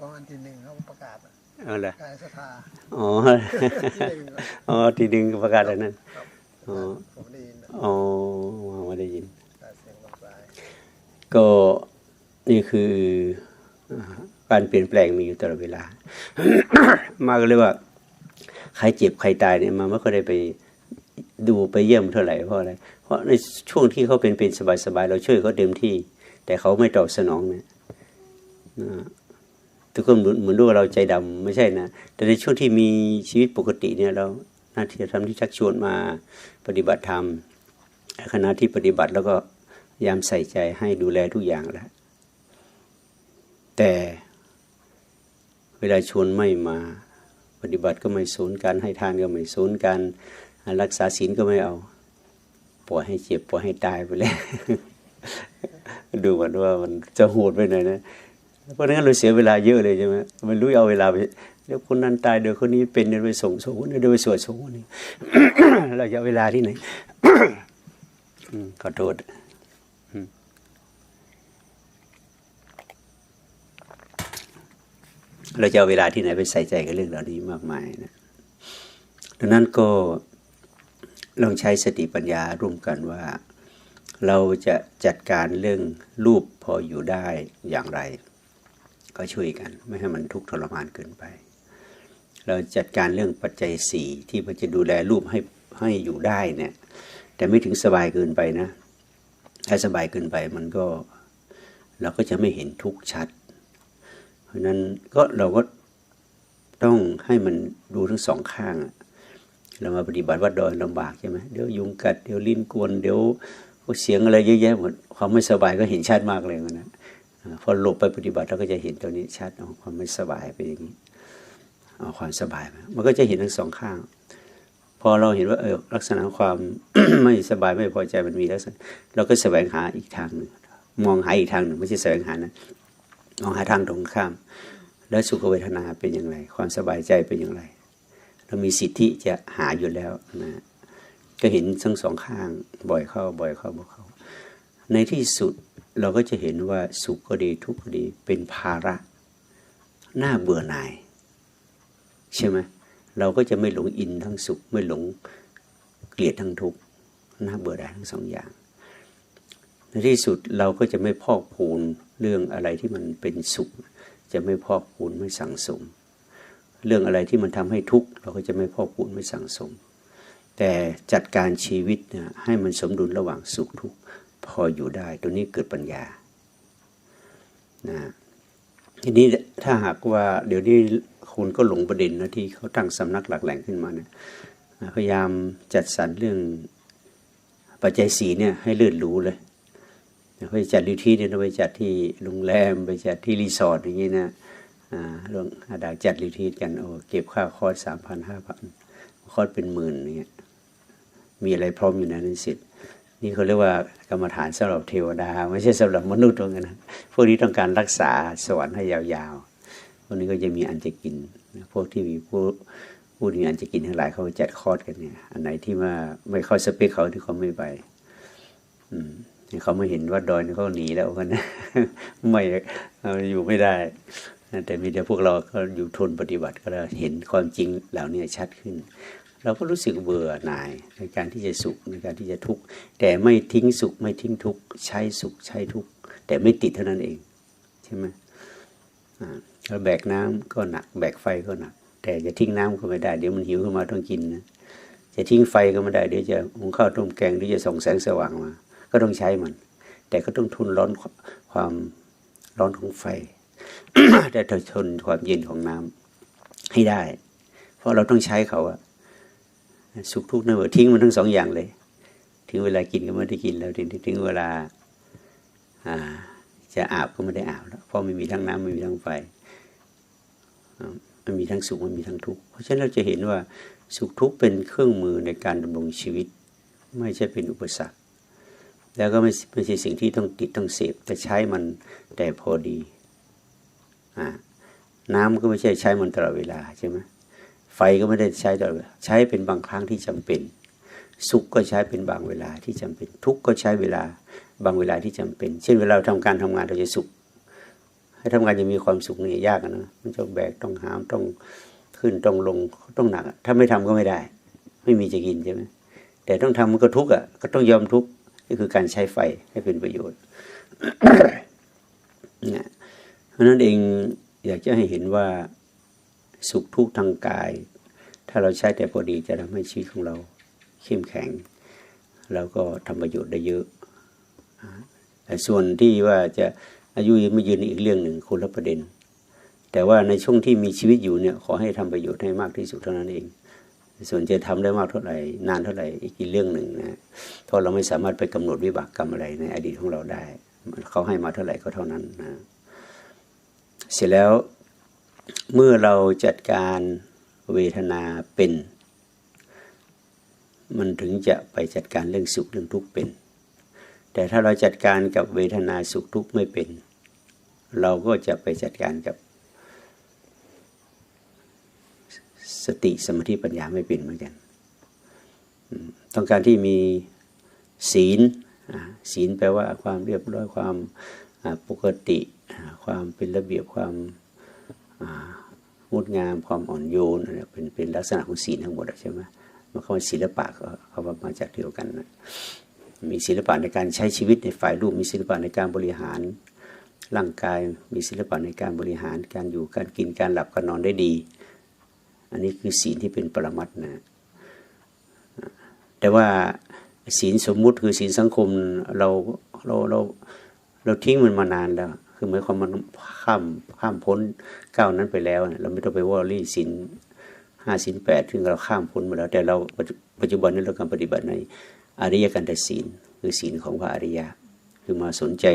ประมาณทีหนึ่งเขาประกาศอะเอาละกายศรัทธาอ๋อที่หนึ่งอะอ๋อทีดึงประกาศอะไรนั่นครับอ๋อผมได้ยินนะอ๋อไม่ได้ยินการเสียงลมสายก็นี่คืออ่าการเปลี่ยนแปลงมีอยู่ตลอดเวลา มาก็เลยว่า ใครเจ็บใครตายเนี่ยมาไม่ค่อยได้ไปดูไปเยี่ยมเท่าไหร่เพราะอะไร เพราะในช่วงที่เขาเป็นเป็นสบายๆเราช่วยเขาเต็มที่ แต่เขาไม่ตอบสนองเนี่ยนะ ทุกคนเหมือนเหมือนดูว่าเราใจดำไม่ใช่นะ แต่ในช่วงที่มีชีวิตปกติเนี่ยเราหน้าที่ทำที่ชักชวนมาปฏิบัติธรรมขณะที่ปฏิบัติแล้วก็ยามใส่ใจให้ดูแลทุกอย่างแล้วแต่เวลาชวนไม่มาปฏิบัติก็ไม่สนกันให้ทานก็ไม่สนกันรักษาศีลก็ไม่เอาปล่อยให้เจ็บปล่อยให้ตายไปเลย ดูเหมือนว่ามันจะโหดไปหน่อยนะ เพราะงั้นเราเสียเวลาเยอะเลยใช่ไหมไม่รู้เอาเวลาไปเดี๋ยวคนนั้นตายเดี๋ยวคนนี้เป็นเดี๋ยวไปส่งส่งเดี๋ยวไปสวดส่งนนี้เราจะเอาเวลาที่ไหนขอโทษเราจะเอาเวลาที่ไหนไปใส่ใจกับเรื่องเหล่านี้มากมายนะดังนั้นก็ลองใช้สติปัญญาร่วมกันว่า เราจะจัดการเรื่องรูปพออยู่ได้อย่างไร ก็ช่วยกัน ไม่ให้มันทุกข์ทรมานเกินไป เราจัดการเรื่องปัจจัยสี่ที่มันจะดูแลรูปให้ให้อยู่ได้เนี่ย แต่ไม่ถึงสบายเกินไปนะ ถ้าสบายเกินไปมันก็เราก็จะไม่เห็นทุกข์ชัด เพราะนั้นก็เราก็ต้องให้มันดูทั้งสองข้าง เรามาปฏิบัติวัดดอยลำบากใช่ไหมเดี๋ยวยุงกัดเดี๋ยวลิ้นกวนเดี๋ยวเสียงอะไรเยอะแยะหมดความไม่สบายก็เห็นชัดมากเลยนะ พอหลบไปปฏิบัติเราก็จะเห็นตัวนี้ชัดเอาความไม่สบายไปอย่างนี้เอาความสบายมามันก็จะเห็นทั้งสองข้าง พอเราเห็นว่าเออลักษณะความไม่สบายไม่พอใจมันมีลักษณะเราก็แสวงหาอีกทางหนึ่งมองหาอีกทางหนึ่งไม่ใช่แสวงหานะมองหาทางตรงข้าม แล้วสุขเวทนาเป็นอย่างไร ความสบายใจเป็นอย่างไร เรามีสิทธิจะหาอยู่แล้วนะก็เห็นทั้งสองข้างบ่อยเข้าบ่อยเข้าบ่อยเข้า ในที่สุด เราก็จะเห็นว่าสุขก็ดีทุกข์ก็ดีเป็นภาระน่าเบื่อหน่าย ใช่ไหมเราก็จะไม่หลงอินทั้งสุข ไม่หลงเกลียดทั้งทุกข์น่าเบื่อได้ทั้งสองอย่าง ในที่สุดเราก็จะไม่พอกพูนเรื่องอะไรที่มันเป็นสุข จะไม่พอกพูนไม่สั่งสม เรื่องอะไรที่มันทำให้ทุกข์เราก็จะไม่พอกพูนไม่สั่งสม แต่จัดการชีวิตนี่ยให้มันสมดุลระหว่างสุขทุกข์ พออยู่ได้ ตัวนี้เกิดปัญญานะทีนี้ถ้าหากว่า เดี๋ยวนี้คุณก็หลงประเด็นนะที่เขาตั้งสำนักหลักแหล่งขึ้นมาเนี่ยพยายามจัดสรรเรื่องปัจจัยสีเนี่ยให้เลื่อนรู้เลยไปจัดรีทีเนี่ยไปจัดที่โรงแรมไปจัดที่รีสอร์ทอย่างนี้นะอ่าลงอาดาจัดรีทีกันโอ้เก็บค่าคอร์สสามพันห้าพันคอร์สเป็นหมื่นเนี่ยมีอะไรพร้อมอยู่ในนั้นเสร็จ นี่เขาเรียกว่ากรรมฐานสำหรับเทวดา ไม่ใช่สำหรับมนุษย์ตรงนั้นพวกนี้ต้องการรักษาสวรรค์ให้ยาวๆพวกนี้ก็จะมีอันจะกิน พวกที่มีผู้ผู้ที่มีอันจะกินทั้งหลายเขาจัดคอร์สกันเนี่ย อันไหนที่ว่าไม่เข้าสเปคเขาที่เขาไม่ไป อืมเขาไม่เห็นว่าดอยนี่เขาหนีแล้วกันนะไม่อยู่ไม่ได้ แต่มีแต่พวกเราก็อยู่ทนปฏิบัติก็ได้เห็นความจริงเหล่านี้ชัดขึ้น เราก็รู้สึกเบื่อหน่ายในการที่จะสุขในการที่จะทุกข์แต่ไม่ทิ้งสุขไม่ทิ้งทุกข์ใช้สุขใช้ทุกข์แต่ไม่ติดเท่านั้นเองใช่ไหมเราแบกน้ำก็หนัก แบกไฟก็หนัก แต่จะทิ้งน้ำก็ไม่ได้เดี๋ยวมันหิวขึ้นมาต้องกินนะจะทิ้งไฟก็ไม่ได้เดี๋ยวจะหุงข้าวต้มแกงเดี๋ยวจะส่องแสงสว่างมา ก็ต้องใช้มัน แต่ก็ต้องทนร้อนความร้อนของไฟ แต่ทนความเย็นของน้ำให้ได้ เพราะเราต้องใช้เขาอะ สุขทุกข์นะเมื่อทิ้งมันทั้งสองอย่างเลย ถึงเวลากินก็ไม่ได้กินแล้วถึงถึงเวลาอ่าจะอาบก็ไม่ได้อาบแล้วเพราะไม่มีทั้งน้ำไม่มีทั้งไฟมันมีทั้งสุขมันมีทั้งทุกข์เพราะฉะนั้นเราจะเห็นว่าสุขทุกข์เป็นเครื่องมือในการดำรงชีวิต ไม่ใช่เป็นอุปสรรค แล้วก็ไม่ไม่ใช่สิ่งที่ต้องติดต้องเสพแต่ใช้มันแต่พอดีอ่าน้ำก็ไม่ใช่ใช้มันตลอดเวลาใช่ไหม ไฟก็ไม่ได้ใช้ตลอดใช้เป็นบางครั้งที่จำเป็น สุขก็ใช้เป็นบางเวลาที่จำเป็น ทุกข์ก็ใช้เวลาบางเวลาที่จำเป็น เช่นเวลาเราทำการทำงานเราจะสุข ให้ทำงานอยังมีความสุขนี่ยากนะมันต้องแบกต้องหามต้องขึ้นต้องลงต้องหนัก ถ้าไม่ทำก็ไม่ได้ ไม่มีจะกินใช่ไหมแต่ต้องทำมันก็ทุกข์อะก็ต้องยอมทุกข์นี่คือการใช้ไฟให้เป็นประโยชน์เนี่ยเพราะฉะนั้นเองอยากจะให้เห็นว่า สุขทุกข์ทางกาย ถ้าเราใช้แต่พอดีจะทำให้ชีวิตของเราเข้มแข็ง แล้วก็ทำประโยชน์ได้เยอะแต่ส่วนที่ว่าจะอายุยืนไม่ยืนอีกเรื่องหนึ่งคนละประเด็น แต่ว่าในช่วงที่มีชีวิตอยู่เนี่ยขอให้ทำประโยชน์ให้มากที่สุดเท่านั้นเอง ส่วนจะทำได้มากเท่าไหร่นานเท่าไหร่อีกอีกเรื่องหนึ่งนะเพราะเราไม่สามารถไปกำหนดวิบากกรรมอะไรในอดีตของเราได้เขาให้มาเท่าไหร่ก็เท่านั้นนะเสร็จแล้ว เมื่อเราจัดการเวทนาเป็น มันถึงจะไปจัดการเรื่องสุขเรื่องทุกข์เป็น แต่ถ้าเราจัดการกับเวทนาสุขทุกข์ไม่เป็น เราก็จะไปจัดการกับสติสมาธิปัญญาไม่เป็นเหมือนกัน ต้องการที่มีศีลศีลแปลว่าความเรียบร้อยความปกติ ความเป็นระเบียบความ งดงามความอ่อนโยนอะไรเป็นเป็นลักษณะของศีลทั้งหมดใช่ไหมมันคำว่าศิลปะก็เขาว่ามาจากเดียวกันนะมีศิลปะในการใช้ชีวิตในฝ่ายรูป มีศิลปะในการบริหารร่างกาย มีศิลปะในการบริหารการอยู่การกินการหลับการนอนได้ดี อันนี้คือศีลที่เป็นปรมัตนะแต่ว่าศีลสมมุติคือศีลสังคมเราเราเราเราทิ้งมันมานานแล้ว คือหมายความมันข้ามข้ามพ้นก้าวนั้นไปแล้วเนี่ยเราไม่ต้องไปวอรี่ศีลห้าศีลแปดซึ่งเราข้ามพ้นมาแล้ว แต่เราปัจจุบันนี้เรากำลังปฏิบัติในอริยกันตศีลคือศีลของพระอริยะ คือมาสนใจ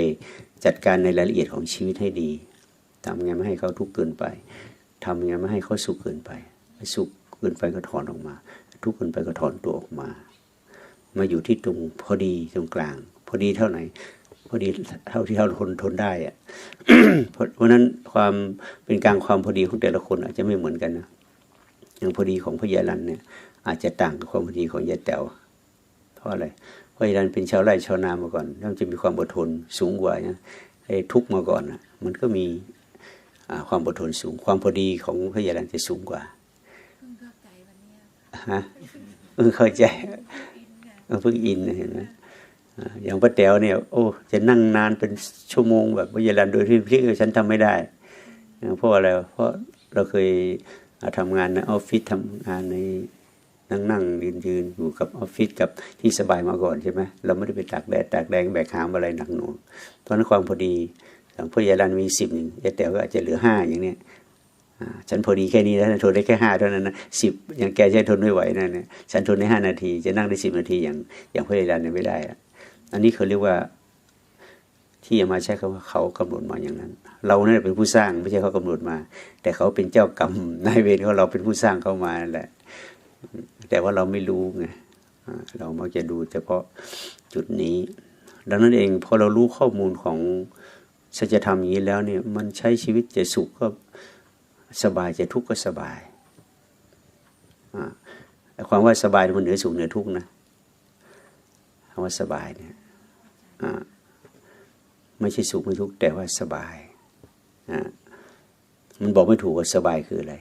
จัดการในรายละเอียดของชีวิตให้ดีทำไงไม่ให้เขาทุกข์เกินไปทำไงไม่ให้เขาสุขเกินไปสุขเกินไปก็ถอนออกมา ทุกข์เกินไปก็ถอนตัวออกมา มาอยู่ที่ตรงพอดีตรงกลาง พอดีเท่าไหน พอดีเท่าที่เราทนทนได้อะเพราะเพราะฉะนั้นความเป็นกลางความพอดีของแต่ละคนอาจจะไม่เหมือนกันนะอย่างพอดีของพระยาลันเนี่ย อาจจะต่างกับความพอดีของยายแต๋วเพราะอะไรเพราะยายลันเป็นชาวไร่ชาวนามาก่อนแล้วจะมีความอดทนสูงกว่าเนี่ยไอ้ทุกข์มาก่อนนะมันก็มีอ่าความอดทนสูง ความพอดีของพระยาลันจะสูงกว่าเพิ่งเข้าใจวันเนี้ยฮะเออเข้าใจอินค่ะเออเพิ่งอินนะเห็นไหม อย่างป้าแต๋วเนี่ยโอ้จะนั่งนานเป็นชั่วโมงแบบวิญญาณโดยที่ที่ฉันทำไม่ได้เพราะอะไรเพราะเราเคยอ่าทำงานในออฟฟิศทำงานในนั่งนั่งยืนยืนอยู่กับออฟฟิศกับที่สบายมาก่อนใช่ไหมเราไม่ได้ไปตากแดดตากแดงแบกหามอะไรหนักหน่วงเพราะนั้นความพอดีอย่างพ่อยาลันมีสิบหนึ่งยาแต๋วก็อาจจะเหลือห้าอย่างเนี้ยฉันพอดีแค่นี้แล้วทนได้แค่ห้าเท่านั้นนะสิบอย่างแกใช้ทนไม่ไหวนั่นเนี่ยฉันทนได้ห้านาที จะนั่งได้สิบนาทีอย่างอย่างพระเอรันเนี่ยไม่ได้อะ อันนี้เขาเรียกว่าที่จะมาใช้คำว่าเขากำหนดมาอย่างนั้น เราเนี่ยเป็นผู้สร้างไม่ใช่เขากำหนดมา แต่เขาเป็นเจ้ากรรมนายเวรของเราเป็นผู้สร้างเขามานั่นแหละ แต่ว่าเราไม่รู้ไงอ่าเรามักจะดูเฉพาะจุดนี้ ดังนั้นเองพอเรารู้ข้อมูลของสัจธรรมอย่างนี้แล้วเนี่ยมันใช้ชีวิตจะสุขก็สบายจะทุกข์ก็สบายความว่าสบายมันเหนือสุขเหนือทุกข์นะคำว่าสบายเนี่ย ไม่ใช่สุขไม่ทุกข์แต่ว่าสบายมันบอกไม่ถูกว่าสบายคืออะไร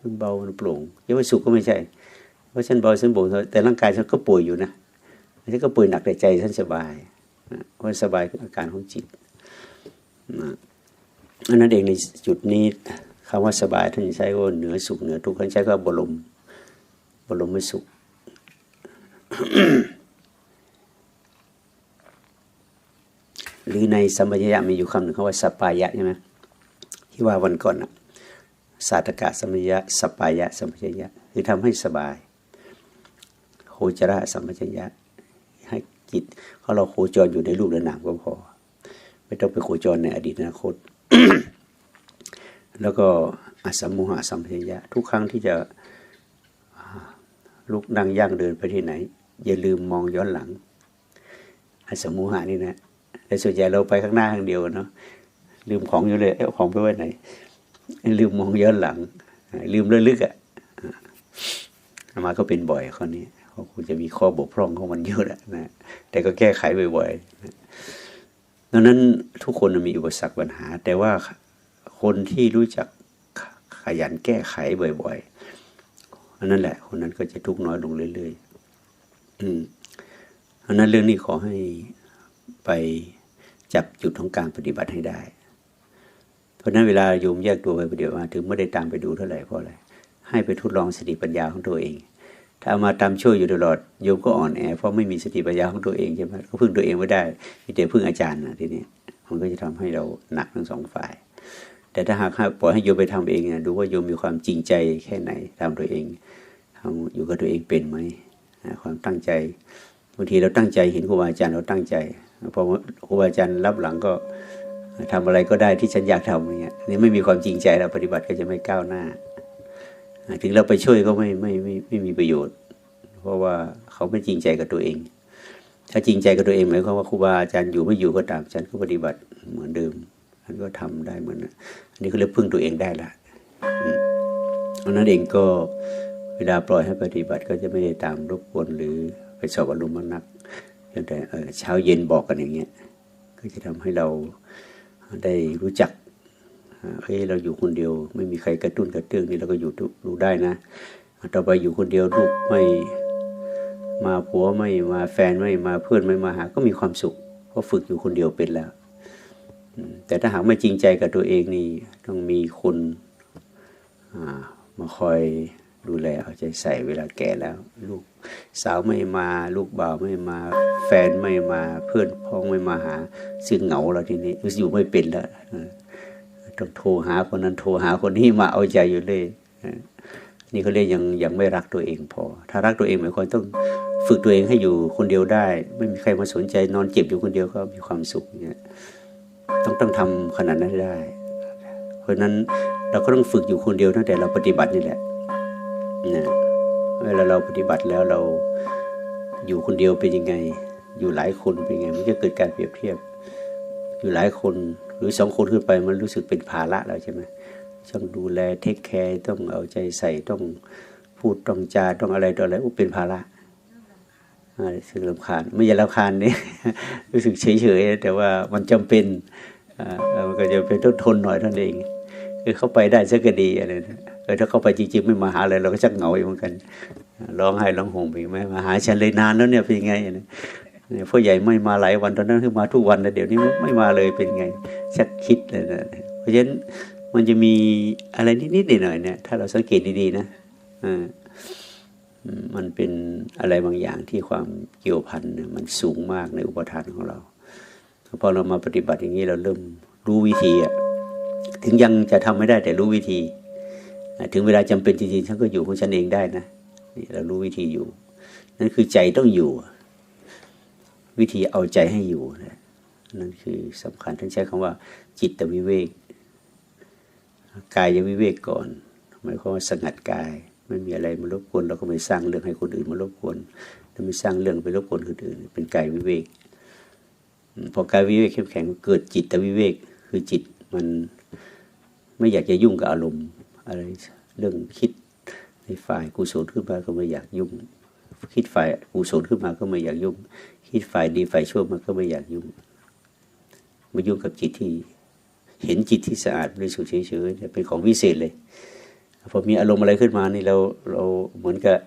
มันเบา มันโปร่งจะว่าสุขก็ไม่ใช่ เพราะฉันเบาฉันโปร่งแต่ร่างกายฉันก็ป่วยอยู่นะฉันก็ป่วยหนักแต่ใจฉันสบายเพราะสบายคืออาการของจิตอันนั้นเองในจุดนี้คำว่าสบายท่านใช้ว่าเหนือสุขเหนือทุกข์ท่านใช้ก็บรมบรมไม่สุข หรือในสัมปชัญญะมีอยู่คำหนึ่งคำว่าสปายะใช่ไหมที่ว่าวันก่อนนะสาตกะสัมปชัญญะสปายะสัมปชัญญะคือทำให้สบายโคจระสัมปชัญญะให้จิตเขาเราโคจรอยู่ในรูปและนามก็พอ ไม่ต้องไปโคจรในอดีตอนาคต แล้วก็อสัมโมหะสัมปชัญญะ ทุกครั้งที่จะลุกนั่งย่างเดินไปที่ไหน อย่าลืมมองย้อนหลังอสัมโมหะนี่นะ แต่ส่วนใหญ่เราไปข้างหน้าข้างเดียวเนาะลืมของอยู่เลยเอาของไปไว้ไหน ลืมมองย้อนหลัง ลืมเรื่องลึกอะอ่าอามาก็เป็นบ่อยข้อนี้เขาคงจะมีข้อบกพร่องของมันเยอะแหละนะแต่ก็แก้ไขบ่อยๆดังนั้นทุกคนมีอุปสรรคปัญหา แต่ว่าคนที่รู้จักขยันแก้ไขบ่อยๆอันนั้นแหละ คนนั้นก็จะทุกข์น้อยลงเรื่อยๆอืมอันนั้นเรื่องนี้ขอให้ ไปจับจุดของการปฏิบัติให้ได้ เพราะฉะนั้นเวลาโยมแยกตัวไปปฏิบัติมาถึงไม่ได้ตามไปดูเท่าไหร่เพราะอะไรให้ไปทดลองสติปัญญาของตัวเอง ถ้ามาตามช่วยอยู่ตลอดโยมก็อ่อนแอเพราะไม่มีสติปัญญาของตัวเองใช่ไหมก็พึ่งตัวเองไม่ได้มีแต่พึ่งอาจารย์นะทีนี้มันก็จะทำให้เราหนักทั้งสองฝ่าย แต่ถ้าหากปล่อยให้โยมไปทำเองนะดูว่าโยมมีความจริงใจแค่ไหนทำตัวเองทำอยู่กับตัวเองเป็นไหมความตั้งใจ บางทีเราตั้งใจเห็นครูบาอาจารย์เราตั้งใจพอครูบาอาจารย์รับหลังก็ทำอะไรก็ได้ที่ฉันอยากทำอย่างเงี้ยนี่ไม่มีความจริงใจแล้วปฏิบัติก็จะไม่ก้าวหน้า ถึงเราไปช่วยก็ไม่ไม่ไม่ไม่มีประโยชน์ เพราะว่าเขาไม่จริงใจกับตัวเอง ถ้าจริงใจกับตัวเองหมายความว่าครูบาอาจารย์อยู่ไม่อยู่ก็ตามฉันก็ปฏิบัติเหมือนเดิมฉันก็ทำได้เหมือนอันนี้ก็เรียกพึ่งตัวเองได้ละอืมเพราะนั้นเองก็เวลาปล่อยให้ปฏิบัติก็จะไม่ได้ตามรบกวนหรือ ไปสอบอารมณ์มันนักเพียงแต่เออเช้าเย็นบอกกันอย่างเงี้ยก็จะทำให้เราได้รู้จักเฮ้ยเราอยู่คนเดียว ไม่มีใครกระตุ้นกระเตื้องนี่เราก็อยู่ดูดูได้นะ ต่อไปอยู่คนเดียวลูกไม่มาผัวไม่มาแฟนไม่มาเพื่อนไม่มาหา ก็มีความสุขเพราะฝึกอยู่คนเดียวเป็นแล้ว แต่ถ้าหากไม่จริงใจกับตัวเองนี่ต้องมีคนมาคอยดูแลเอาใจใส่เวลาแก่แล้วลูก สาวไม่มาลูกบ่าวไม่มาแฟนไม่มาเพื่อนพ้องไม่มาหาซึ่งเหงาแล้วทีนี้อยู่ไม่เป็นแล้วต้องโทรหาคนนั้นโทรหาคนนี้มาเอาใจอยู่เลยนี่เขาเรียกยังยังไม่รักตัวเองพอ ถ้ารักตัวเองหมายความต้องฝึกตัวเองให้อยู่คนเดียวได้ ไม่มีใครมาสนใจนอนเจ็บอยู่คนเดียวก็มีความสุขเนี่ยต้องต้องทำขนาดนั้นได้ เพราะฉะนั้นเราก็ต้องฝึกอยู่คนเดียวตั้งแต่เราปฏิบัตินี่แหละนะ เวลาเราปฏิบัติแล้วเราอยู่คนเดียวเป็นยังไง อยู่หลายคนเป็นยังไงมันจะเกิดการเปรียบเทียบ อยู่หลายคนหรือสองคนขึ้นไปมันรู้สึกเป็นภาระแล้วใช่ไหมต้องดูแลเทคแคร์ต้องเอาใจใส่ต้องพูดต้องจาต้องอะไรต่ออะไรอุยเป็นภาระอ่ารู้สึกลำคาญไม่ใช่ลำคาญนี่รู้สึกเฉยๆแต่ว่ามันจำเป็นอ่ามันก็จะเป็นต้องทนหน่อยท่านั้นเองคือเข้าไปได้สักก็ดีอะไรนะ เออถ้าเข้าไปจริงๆไม่มาหาอะไรเราก็ชักเหงาอยู่เหมือนกันร้องไห้ร้องห่มไปไหมมาหาฉันเลยนานแล้วเนี่ยเป็นไงเนี่ยพ่อใหญ่ไม่มาหลายวันตอนนั้นคือมาทุกวันแล้วเดี๋ยวนี้ไม่มาเลยเป็นไงชักคิดเลยนะเพราะฉะนั้นมันจะมีอะไรนิดๆหน่อยๆเนี่ยถ้าเราสังเกตดีๆนะอ่ามันเป็นอะไรบางอย่างที่ความเกี่ยวพันเนี่ยมันสูงมากในอุปทานของเราพอเรามาปฏิบัติอย่างนี้เราเริ่มรู้วิธีอะถึงยังจะทำไม่ได้แต่รู้วิธี ถึงเวลาจำเป็นจริงๆฉันก็อยู่ของฉันเองได้นะนี่เรารู้วิธีอยู่ นั่นคือใจต้องอยู่ วิธีเอาใจให้อยู่นะนั่นคือสำคัญท่านใช้คำว่า จิตวิเวกกายวิเวกก่อนหมายความว่าสงัดกาย ไม่มีอะไรมารบกวนเราก็ไม่สร้างเรื่องให้คนอื่นมารบกวนถ้าไม่สร้างเรื่องไปรบกวนคนอื่น เป็นกายวิเวกพอกายวิเวกเข้มแข็งเกิดจิตวิเวก คือจิตมันไม่อยากจะยุ่งกับอารมณ์ อะไรเรื่องคิดในฝ่ายกุศลขึ้นมาก็ไม่อยากยุ่ง คิดฝ่ายกุศลขึ้นมาก็ไม่อยากยุ่ง คิดฝ่ายดีฝ่ายชั่วมันก็ไม่อยากยุ่งมายุ่งกับจิตที่ เห็นจิตที่สะอาดบริสุทธิ์เฉยๆเนี่ยเป็นของวิเศษเลยพอมีอารมณ์อะไรขึ้นมานี่เราเราเหมือนกับ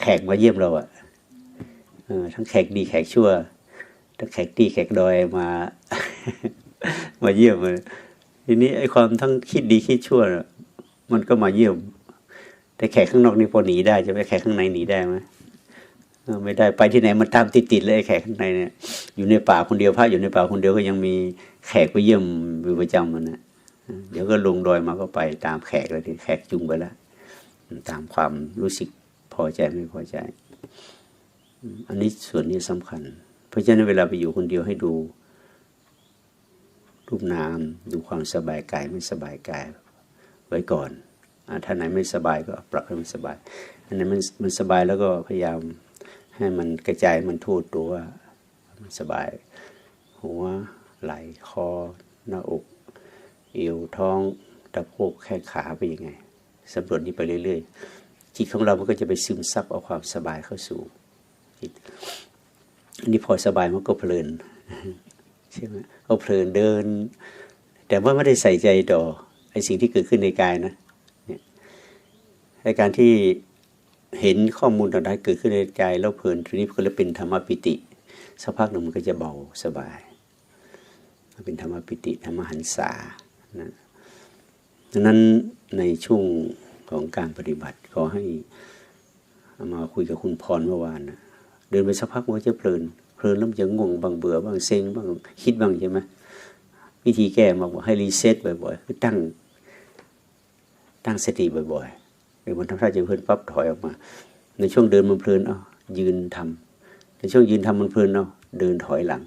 แขกมาเยี่ยมเราอะทั้งแขกดีแขกชั่วทั้งแขกดีแขกดอยมามาเยี่ยมเลยทีนี้ไอ้ความทั้งคิดดีคิดชั่วนะ มันก็มาเยี่ยม แต่แขกข้างนอกนี่พอหนีได้จะไปแขกข้างในหนีได้ไหมไม่ได้ไปที่ไหนมันตามติดๆเลยไอ้แขกข้างในเนี่ย อยู่ในป่าคนเดียวพระอยู่ในป่าคนเดียวก็ยังมีแขกไปเยี่ยมอยู่ประจำมันนะเดี๋ยวก็ลงดอยมาก็ไปตามแขกเลยที่แขกจุงไปแล้วตามความรู้สึกพอใจไม่พอใจ อันนี้ส่วนนี้สำคัญ เพราะฉะนั้นเวลาไปอยู่คนเดียวให้ดูรูปนาม ดูความสบายกายไม่สบายกาย ไว้ก่อนอาถ้าไหนไม่สบายก็ปรับให้มันสบาย อันไหนมันมันสบายแล้วก็พยายามให้มันกระจายมันทั่วตัวมันสบาย หัวไหล่คอ หน้าอกเอวท้องตะโพกแข้งขาไปยังไงสำรวจนี้ไปเรื่อยๆจิตของเรามันก็จะไปซึมซับเอาความสบายเข้าสู่จิตอันนี้พอสบายมันก็เพลินใช่ไหมก็เพลินเดิน แต่ว่าไม่ได้ใส่ใจต่อ อ้สิ่งที่เกิดขึ้นในกายนะเนี่ยในการที่เห็นข้อมูลต่างๆเกิดขึ้นในกายแล้วเพลินทีนี้ก็เลยเป็นธรรมปิติสักพักหนึ่งมันก็จะเบาสบาย เป็นธรรมปิติธรรมหันษานะดังนั้นในช่วงของการปฏิบัติขอให้อามาคุยกับคุณพรเมื่อวานนะเดินไปสักพักมันก็จะเพลิน เพลินแล้วมันจะง่วงบางเบื่อบางเซ็งบางคิดบางใช่ไหมวิธีแก้มาบอกให้รีเซ็ตบ่อยๆคือตั้ง ตั้งสติบ่อยๆหรือมันทำท่าจะเพลินปั๊บถอยออกมา ในช่วงเดินมันเพลินเอายืนทำในช่วงยืนทำมันเพลินเอาเดินถอยหลัง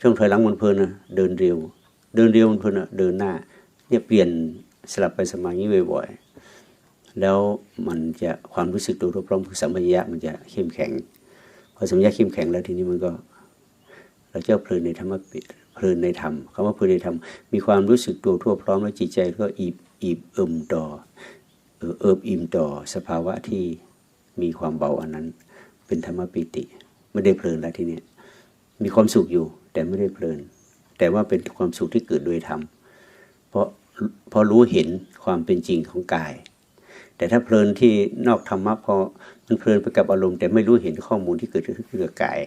ช่วงถอยหลังมันเพลินนะเดินเร็ว เดินเร็วมันเพลินอะเดินหน้า เนี่ยเปลี่ยนสลับไปสมานี้บ่อยๆแล้วมันจะความรู้สึกตัวทั่วพร้อมคือสัมปชัญญะมันจะเข้มแข็งพอสัมปชัญญะเข้มแข็งแล้วทีนี้มันก็ เราจะเพลินในธรรมะเพลินในธรรมคำว่าเพลินในธรรมมีความรู้สึกตัวทั่วพร้อมแล้วจิตใจก็อีบ อีบเอิมต่อเอออิบอิ่มต่อสภาวะที่มีความเบาอันนั้น เป็นธรรมปิติ ไม่ได้เพลินแล้วทีนี้มีความสุขอยู่ แต่ไม่ได้เพลิน แต่ว่าเป็นความสุขที่เกิดโดยธรรมเพราะเพราะรู้เห็นความเป็นจริงของกาย แต่ถ้าเพลินที่นอกธรรมะพอมันเพลินไปกับอารมณ์ แต่ไม่รู้เห็นข้อมูลที่เกิดขึ้นกับกาย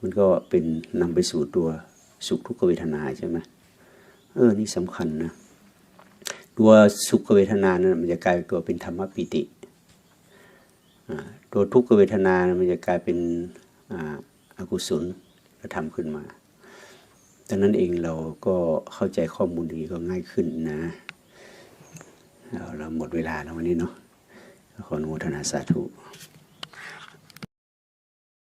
มันก็เป็นนำไปสู่ตัวสุขทุกขเวทนาใช่ไหมเออนี่สำคัญนะ ตัวสุขเวทนานั้นมันจะกลายเป็นตัวเป็นธรรมปิติตัวทุกขเวทนามันจะกลายเป็นอากุศลกระทำขึ้นมาดังนั้นเองเราก็เข้าใจข้อมูลดีก็ง่ายขึ้นนะเอาเราหมดเวลาแล้ววันนี้เนาะขออนุโมทนาสาธุ